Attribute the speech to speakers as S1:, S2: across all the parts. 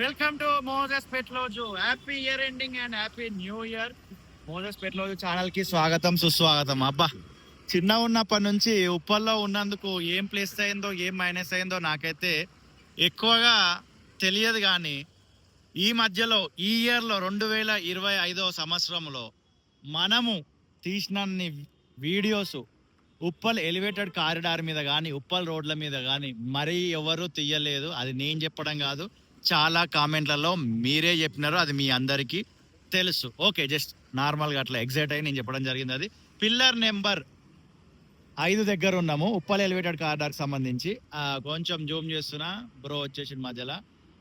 S1: Welcome to Moses Petloju. Happy year ending and happy new year Moses Petloju ఛానల్కి స్వాగతం సుస్వాగతం. అబ్బా చిన్న ఉన్నప్పటి నుంచి ఉప్పల్లో ఉన్నందుకు ఏం ప్లేస్ అయిందో ఏం మైనస్ అయిందో నాకైతే ఎక్కువగా తెలియదు కానీ ఈ మధ్యలో ఈ ఇయర్లో రెండు వేల ఇరవై ఐదవ సంవత్సరంలో మనము తీసినన్ని వీడియోస్ ఉప్పల్ ఎలివేటెడ్ కారిడార్ మీద కానీ ఉప్పల్ రోడ్ల మీద కానీ మరీ ఎవరు తీయలేదు. అది నేను చెప్పడం కాదు. చాలా కామెంట్లలో మీరే చెప్పినారు అది మీ అందరికీ తెలుసు. ఓకే జస్ట్ నార్మల్గా అట్లా ఎగ్జైట్ అయ్యి నేను చెప్పడం జరిగింది అది. పిల్లర్ నెంబర్ ఐదు దగ్గర ఉన్నాము. ఉప్పల్ ఎలివేటెడ్ కార్డర్కి సంబంధించి. కొంచెం జూమ్ చేస్తున్నా. బ్రో వచ్చేసి మధ్యలో.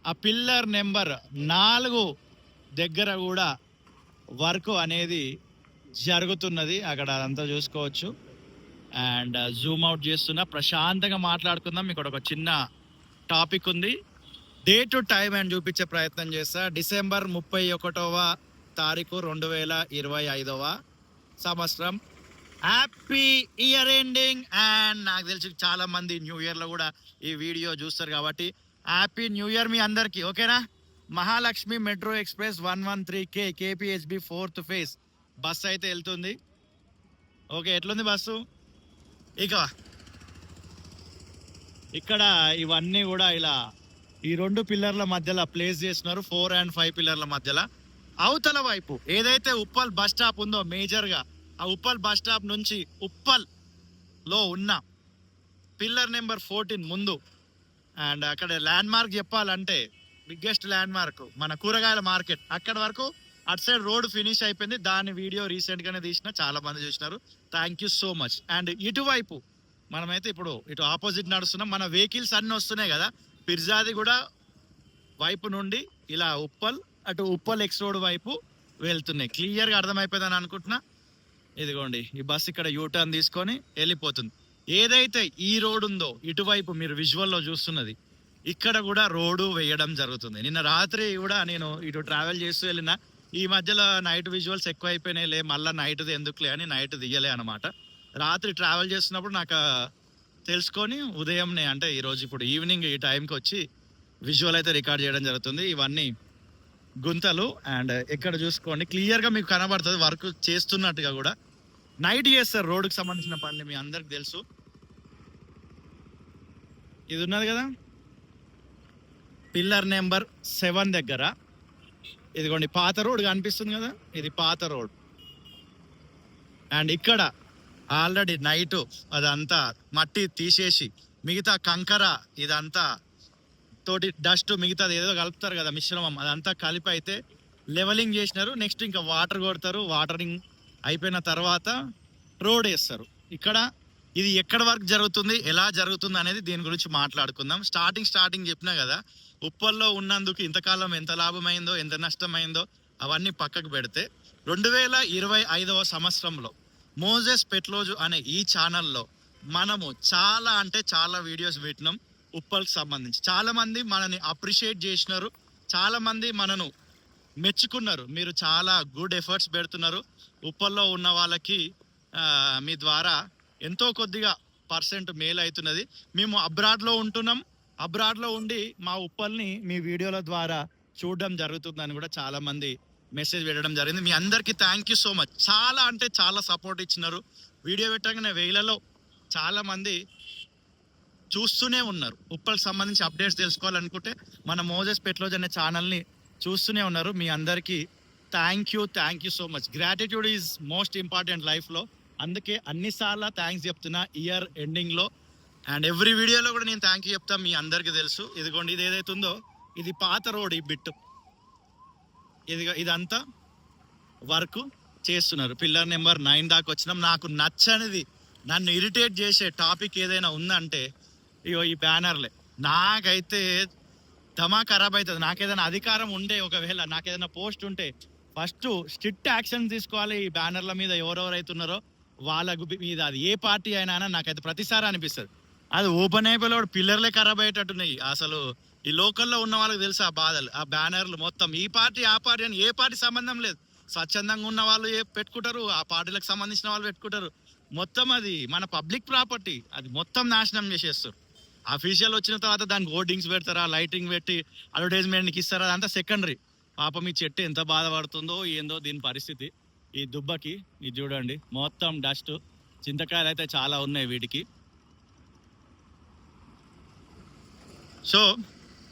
S1: ఆ పిల్లర్ నెంబర్ నాలుగు దగ్గర కూడా వర్క్ అనేది జరుగుతున్నది. అక్కడ అదంతా చూసుకోవచ్చు. అండ్ జూమ్ అవుట్ చేస్తున్నా. ప్రశాంతంగా మాట్లాడుకుందాం. ఇక్కడ ఒక చిన్న టాపిక్ ఉంది. డే టు టైం అని చూపించే ప్రయత్నం చేస్తా. డిసెంబర్ ముప్పై ఒకటవ తారీఖు రెండు వేల ఇరవై ఐదవ సంవత్సరం. హ్యాపీ ఇయర్ ఎండింగ్ అండ్ నాకు తెలిసి చాలా మంది న్యూ ఇయర్లో కూడా ఈ వీడియో చూస్తారు కాబట్టి హ్యాపీ న్యూ ఇయర్ మీ అందరికీ ఓకేనా? Mahalakshmi metro express one one three K KPHB fourth phase bus అయితే వెళ్తుంది. ఓకే ఎట్లుంది బస్సు? ఇక ఇక్కడ ఇవన్నీ కూడా ఇలా ఈ రెండు పిల్లర్ల మధ్యలో ప్లేస్ చేస్తున్నారు ఫోర్ అండ్ ఫైవ్ పిల్లర్ల మధ్యలో. అవతల వైపు ఏదైతే ఉప్పల్ బస్ స్టాప్ ఉందో మేజర్గా ఆ ఉప్పల్ బస్ స్టాప్ నుంచి ఉప్పల్లో ఉన్న పిల్లర్ నెంబర్ ఫోర్టీన్ ముందు. అండ్ అక్కడ ల్యాండ్ మార్క్ చెప్పాలంటే బిగ్గెస్ట్ ల్యాండ్ మార్క్ మన కూరగాయల మార్కెట్ అక్కడ వరకు అటు సైడ్ రోడ్ ఫినిష్ అయిపోయింది. దాని వీడియో రీసెంట్ గానే తీసిన చాలా మంది చూసినారు. Thank you so much and ఇటువైపు మనమైతే ఇప్పుడు ఇటు ఆపోజిట్ నడుస్తున్నాం. మన వెహికల్స్ అన్ని వస్తున్నాయి కదా. పిర్జాది కూడా వైపు నుండి ఇలా ఉప్పల్ అటు ఉప్పల్ ఎక్స్ రోడ్ వైపు వెళ్తున్నాయి. క్లియర్గా అర్థమైపోయిందని అనుకుంటున్నా. ఇదిగోండి ఈ బస్ ఇక్కడ యూటర్న్ తీసుకొని వెళ్ళిపోతుంది. ఏదైతే ఈ రోడ్ ఉందో ఇటువైపు మీరు విజువల్లో చూస్తున్నది ఇక్కడ కూడా రోడ్డు వేయడం జరుగుతుంది. నిన్న రాత్రి కూడా నేను ఇటు ట్రావెల్ చేస్తూ వెళ్ళిన ఈ మధ్యలో నైట్ విజువల్స్ ఎక్కువ అయిపోయినాయి లే మళ్ళీ నైట్ది ఎందుకులే అని నైట్ దిగలే అనమాట రాత్రి ట్రావెల్ చేస్తున్నప్పుడు నాకు తెలుసుకొని ఉదయంనే అంటే ఈరోజు ఇప్పుడు ఈవినింగ్ ఈ టైంకి వచ్చి విజువల్ అయితే రికార్డ్ చేయడం జరుగుతుంది. ఇవన్నీ గుంతలు అండ్ ఇక్కడ చూసుకోండి. క్లియర్గా మీకు కనబడుతుంది. వర్క్ చేస్తున్నట్టుగా కూడా. నైట్ చేస్తారు రోడ్డుకి సంబంధించిన పనులు మీ అందరికి తెలుసు. ఇది ఉన్నది కదా? పిల్లర్ నెంబర్ సెవెన్ దగ్గర. ఇదిగోండి పాత రోడ్ కనిపిస్తుంది కదా? ఇది పాత రోడ్. అండ్ ఇక్కడ ఆల్రెడీ నైట్ అదంతా మట్టి తీసేసి మిగతా కంకర ఇదంతా తోటి డస్ట్ మిగతాది ఏదో కలుపుతారు కదా మిశ్రమం అదంతా కలిపి అయితే లెవెలింగ్ చేసినారు. నెక్స్ట్ ఇంకా వాటర్ కొడతారు. వాటరింగ్ అయిపోయిన తర్వాత రోడ్ వేస్తారు. ఇక్కడ ఇది ఎక్కడ వరకు జరుగుతుంది ఎలా జరుగుతుంది అనేది దీని గురించి మాట్లాడుకుందాం. స్టార్టింగ్ స్టార్టింగ్ చెప్పినా కదా ఉప్పల్లో ఉన్నందుకు ఇంతకాలం ఎంత లాభమైందో ఎంత నష్టమైందో అవన్నీ పక్కకు పెడితే రెండు వేల ఇరవై ఐదవ సంవత్సరంలో మోజెస్ పెట్లోజు అనే ఈ ఛానల్లో మనము చాలా అంటే చాలా వీడియోస్ పెట్టినాం ఉప్పల్కి సంబంధించి. చాలామంది మనని అప్రిషియేట్ చేసినారు. చాలామంది మనను మెచ్చుకున్నారు. మీరు చాలా గుడ్ ఎఫర్ట్స్ పెడుతున్నారు. ఉప్పల్లో ఉన్న వాళ్ళకి మీ ద్వారా ఎంతో కొద్దిగా పర్సెంట్ మేలు అవుతున్నది. మేము అబ్రాడ్లో ఉంటున్నాం. అబ్రాడ్లో ఉండి మా ఉప్పల్ని మీ వీడియోల ద్వారా చూడడం జరుగుతుందని కూడా చాలామంది మెసేజ్ పెట్టడం జరిగింది. మీ అందరికీ థ్యాంక్ యూ సో మచ్ చాలా అంటే చాలా సపోర్ట్ ఇచ్చినారు. వీడియో పెట్టగానే వేలలో చాలామంది చూస్తూనే ఉన్నారు. ఉప్పలకు సంబంధించి అప్డేట్స్ తెలుసుకోవాలనుకుంటే మన మోజెస్ పెట్లోజ్ అనే ఛానల్ని చూస్తూనే ఉన్నారు. మీ అందరికీ thank you thank you so much gratitude is most important లైఫ్లో అందుకే అన్నిసార్లు థ్యాంక్స్ చెప్తున్నా ఇయర్ ఎండింగ్లో అండ్ ఎవ్రీ వీడియోలో కూడా నేను థ్యాంక్ యూ చెప్తాను మీ అందరికీ తెలుసు. ఇదిగోండి ఇది ఏదైతుందో ఉందో ఇది పాత రోడ్ ఈ బిట్టు. ఇది ఇదంతా వర్క్ చేస్తున్నారు. పిల్లర్ నెంబర్ నైన్ దాకా వచ్చినాం. నాకు నచ్చనిది నన్ను ఇరిటేట్ చేసే టాపిక్ ఏదైనా ఉందంటే ఇగో ఈ బ్యానర్లే. నాకైతే దమా ఖరాబ్ అవుతుంది నాకేదైనా అధికారం ఉండే ఒకవేళ నాకేదైనా పోస్ట్ ఉంటే ఫస్ట్ స్ట్రిక్ట్ యాక్షన్ తీసుకోవాలి ఈ బ్యానర్ల మీద ఎవరెవరైతున్నారో వాళ్ళ మీద. అది ఏ పార్టీ అయినా నాకైతే ప్రతిసారి అనిపిస్తుంది. అది ఓపెన్ అయిపోయి పిల్లర్లే ఖరాబ్ అయ్యేటట్టున్నాయి. అసలు ఈ లోకల్లో ఉన్న వాళ్ళకి తెలుసు ఆ బాధలు ఆ బ్యానర్లు మొత్తం. ఈ పార్టీ ఆ పార్టీ అని ఏ పార్టీ సంబంధం లేదు. స్వచ్ఛందంగా ఉన్న వాళ్ళు ఏ పెట్టుకుంటారు ఆ పార్టీలకు సంబంధించిన వాళ్ళు పెట్టుకుంటారు. మొత్తం అది మన పబ్లిక్ ప్రాపర్టీ అది మొత్తం నాశనం చేసేస్తారు. అఫీషియల్ వచ్చిన తర్వాత దానికి హోర్డింగ్స్ పెడతారా లైటింగ్ పెట్టి అడ్వర్టైజ్మెంట్కి ఇస్తారా అదంతా సెకండరీ పాపం ఈ చెట్టు ఎంత బాధపడుతుందో ఏందో దీని పరిస్థితి. ఈ దుబ్బకి ఇది చూడండి మొత్తం డస్ట్ చింతకాయలు అయితే చాలా ఉన్నాయి వీటికి. సో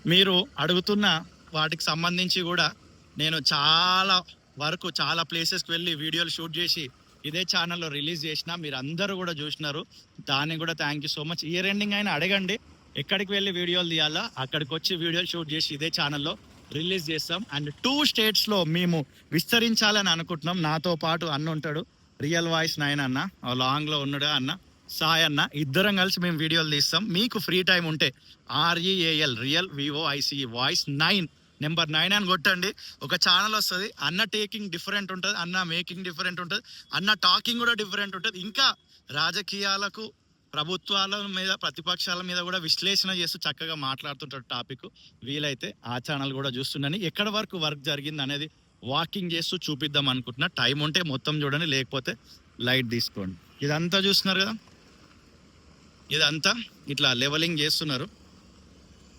S1: మీరు అడుగుతున్న వాటికి సంబంధించి కూడా నేను చాలా వరకు చాలా ప్లేసెస్కి వెళ్ళి వీడియోలు షూట్ చేసి ఇదే ఛానల్లో రిలీజ్ చేసిన మీరు అందరూ కూడా చూసినారు. దానికి కూడా thank you so much year ending అయినా అడగండి. ఎక్కడికి వెళ్ళి వీడియోలు తీయాలా? అక్కడికి వచ్చి వీడియోలు షూట్ చేసి ఇదే ఛానల్లో రిలీజ్ చేస్తాం. అండ్ టూ స్టేట్స్లో మేము విస్తరించాలని అనుకుంటున్నాం. నాతో పాటు అన్న ఉంటాడు. రియల్ వాయిస్ నైన్ అన్న. లాంగ్లో ఉన్నాడు అన్న. సాయ్ అన్న ఇద్దరం కలిసి మేము వీడియోలు తీస్తాం. మీకు ఫ్రీ టైం ఉంటే REAL real V O ICE voice nine number nine అని కొట్టండి. ఒక ఛానల్ వస్తుంది. అన్న టేకింగ్ డిఫరెంట్ ఉంటుంది. అన్న మేకింగ్ డిఫరెంట్ ఉంటుంది. అన్న టాకింగ్ కూడా డిఫరెంట్ ఉంటుంది. ఇంకా రాజకీయాలకు ప్రభుత్వాల మీద ప్రతిపక్షాల మీద కూడా విశ్లేషణ చేస్తూ చక్కగా మాట్లాడుతుంటారు టాపిక్. వీలైతే ఆ ఛానల్ కూడా చూస్తుండని ఎక్కడ వరకు వర్క్ జరిగింది అనేది వాకింగ్ చేస్తూ చూపిద్దాం అనుకుంటున్నా. టైం ఉంటే మొత్తం చూడండి. లేకపోతే లైట్ తీసుకోండి. ఇదంతా చూస్తున్నారు కదా. ఇదంతా ఇట్లా లెవెలింగ్ చేస్తున్నారు.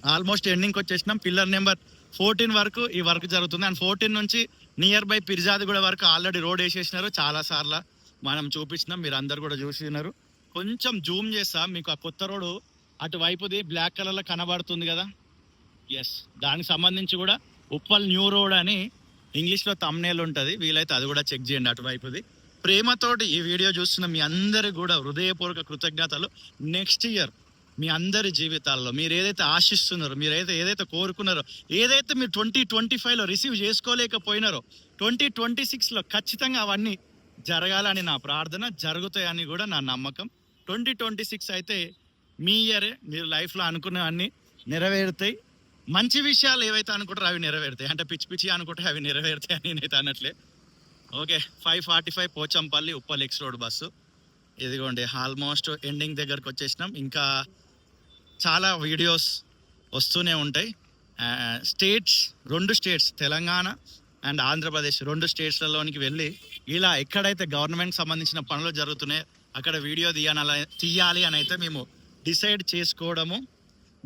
S1: ఆల్మోస్ట్ ఎండింగ్కి వచ్చేసినాం పిల్లర్ నెంబర్ ఫోర్టీన్ వరకు ఈ వర్క్ జరుగుతుంది. అండ్ ఫోర్టీన్ నుంచి నియర్ బై పిర్జాదిగూడ వరకు ఆల్రెడీ రోడ్ వేసేసినారు. చాలా సార్లు మనం చూపించినాం. మీరు అందరు కూడా చూసినారు. కొంచెం జూమ్ చేస్తా. మీకు ఆ కొత్త రోడ్డు అటువైపుది బ్లాక్ కలర్లో కనబడుతుంది కదా. ఎస్ దానికి సంబంధించి కూడా ఉప్పల్ న్యూ రోడ్ అని ఇంగ్లీష్లో తమ్నేల్ ఉంటుంది. వీలైతే అది కూడా చెక్ చేయండి అటువైపుది. ప్రేమతోటి ఈ వీడియో చూస్తున్న మీ అందరి కూడా హృదయపూర్వక కృతజ్ఞతలు. నెక్స్ట్ ఇయర్ మీ అందరి జీవితాల్లో మీరు ఏదైతే ఆశిస్తున్నారో మీరు ఏదైతే ఏదైతే కోరుకున్నారో ఏదైతే మీరు ట్వంటీ ట్వంటీ ఫైవ్లో రిసీవ్ చేసుకోలేకపోయినారో ట్వంటీ ట్వంటీ సిక్స్లో ఖచ్చితంగా అవన్నీ జరగాలని నా ప్రార్థన జరుగుతాయని కూడా నా నమ్మకం. ట్వంటీ ట్వంటీ సిక్స్ అయితే మీ ఇయరే మీరు లైఫ్లో అనుకున్నవన్నీ నెరవేరుతాయి. మంచి విషయాలు ఏవైతే అనుకుంటారో అవి నెరవేరుతాయి. అంటే పిచ్చి పిచ్చి అనుకుంటే అవి నెరవేరుతాయి అని నేనైతే అన్నట్లే okay five forty five Pochampally Uppal X road bus. ఇదిగోండి ఆల్మోస్ట్ ఎండింగ్ దగ్గరకు వచ్చేసినాం. ఇంకా చాలా వీడియోస్ వస్తూనే ఉంటాయి. స్టేట్స్ రెండు స్టేట్స్ తెలంగాణ అండ్ ఆంధ్రప్రదేశ్ రెండు స్టేట్స్లలోనికి వెళ్ళి ఇలా ఎక్కడైతే గవర్నమెంట్ సంబంధించిన పనులు జరుగుతున్నాయో అక్కడ వీడియో తీయాలి తీయాలి అని అయితే మేము డిసైడ్ చేసుకోవడము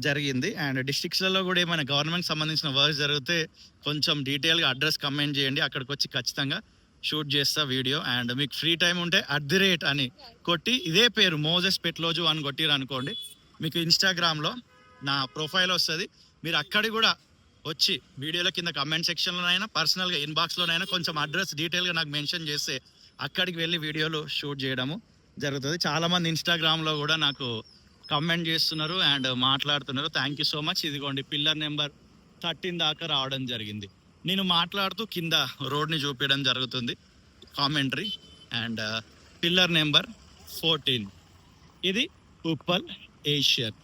S1: జరిగింది. అండ్ డిస్ట్రిక్ట్స్లలో కూడా ఏమైనా గవర్నమెంట్ సంబంధించిన వర్క్ జరిగితే కొంచెం డీటెయిల్గా అడ్రస్ కమెంట్ చేయండి. అక్కడికి వచ్చి ఖచ్చితంగా షూట్ చేస్తా వీడియో అండ్ మీకు ఫ్రీ టైం ఉంటే అట్ ది రేట్ అని కొట్టి ఇదే పేరు మోజెస్ పెట్లోజు అని కొట్టిరు అనుకోండి. మీకు ఇన్స్టాగ్రామ్లో నా ప్రొఫైల్ వస్తుంది. మీరు అక్కడి కూడా వచ్చి వీడియోల కింద కమెంట్ సెక్షన్లోనైనా పర్సనల్గా ఇన్బాక్స్లోనైనా కొంచెం అడ్రస్ డీటెయిల్గా నాకు మెన్షన్ చేస్తే అక్కడికి వెళ్ళి వీడియోలు షూట్ చేయడము జరుగుతుంది. చాలామంది ఇన్స్టాగ్రామ్లో కూడా నాకు కమెంట్ చేస్తున్నారు అండ్ మాట్లాడుతున్నారు. థ్యాంక్ యూ సో మచ్ ఇదిగోండి పిల్లర్ నెంబర్ థర్టీన్ దాకా రావడం జరిగింది. నేను మాట్లాడుతూ కింద రోడ్ని చూపించడం జరుగుతుంది. Commentary and pillar number fourteen ఇది ఉప్పల్ ఏషియన్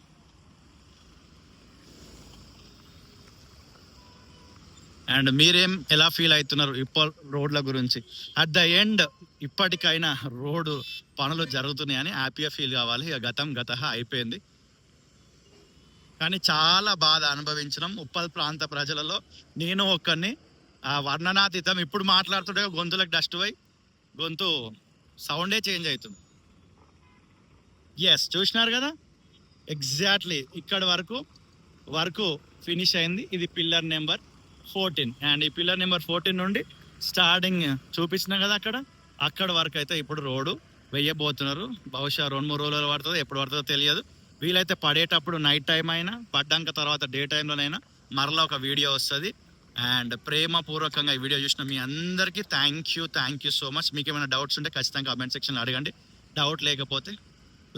S1: అండ్ మీరేం ఎలా ఫీల్ అవుతున్నారు ఉప్పల్ రోడ్ల గురించి? అట్ ద ఎండ్ ఇప్పటికైనా రోడ్డు పనులు జరుగుతున్నాయని హ్యాపీగా ఫీల్ కావాలి. ఇక గతం గత అయిపోయింది. కానీ చాలా బాధ అనుభవించడం ఉప్పల్ ప్రాంత ప్రజలలో. నేను ఒక్కరిని ఆ వర్ణనాతీతం ఇప్పుడు మాట్లాడుతుంటే గొంతులకు డస్ట్ పోయి గొంతు సౌండే చేంజ్ అవుతుంది. ఎస్ చూసినారు కదా? ఎగ్జాక్ట్లీ ఇక్కడ వరకు వర్క్ ఫినిష్ అయింది. ఇది పిల్లర్ నెంబర్ ఫోర్టీన్ అండ్ ఈ పిల్లర్ నెంబర్ ఫోర్టీన్ నుండి స్టార్టింగ్ చూపించిన కదా అక్కడ? అక్కడ వరకు అయితే ఇప్పుడు రోడ్డు వెయ్యబోతున్నారు బహుశా రెండు మూడు రోజులు పడుతుంది ఎప్పుడు పడుతుందో తెలియదు. వీలైతే పడేటప్పుడు నైట్ టైం అయినా పడ్డాక తర్వాత డే టైంలోనైనా మరలా ఒక వీడియో వస్తుంది. అండ్ ప్రేమపూర్వకంగా ఈ వీడియో చూసిన మీ అందరికీ thank you thank you so much మీకు ఏమైనా డౌట్స్ ఉంటే ఖచ్చితంగా కామెంట్ సెక్షన్లో అడగండి. డౌట్ లేకపోతే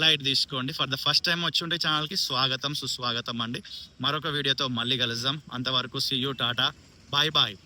S1: లైట్ తీసుకోండి. ఫర్ ద ఫస్ట్ టైం వచ్చి ఉంటే ఛానల్కి స్వాగతం సుస్వాగతం అండి. మరొక వీడియోతో మళ్ళీ కలుద్దాం. అంతవరకు see you tata bye bye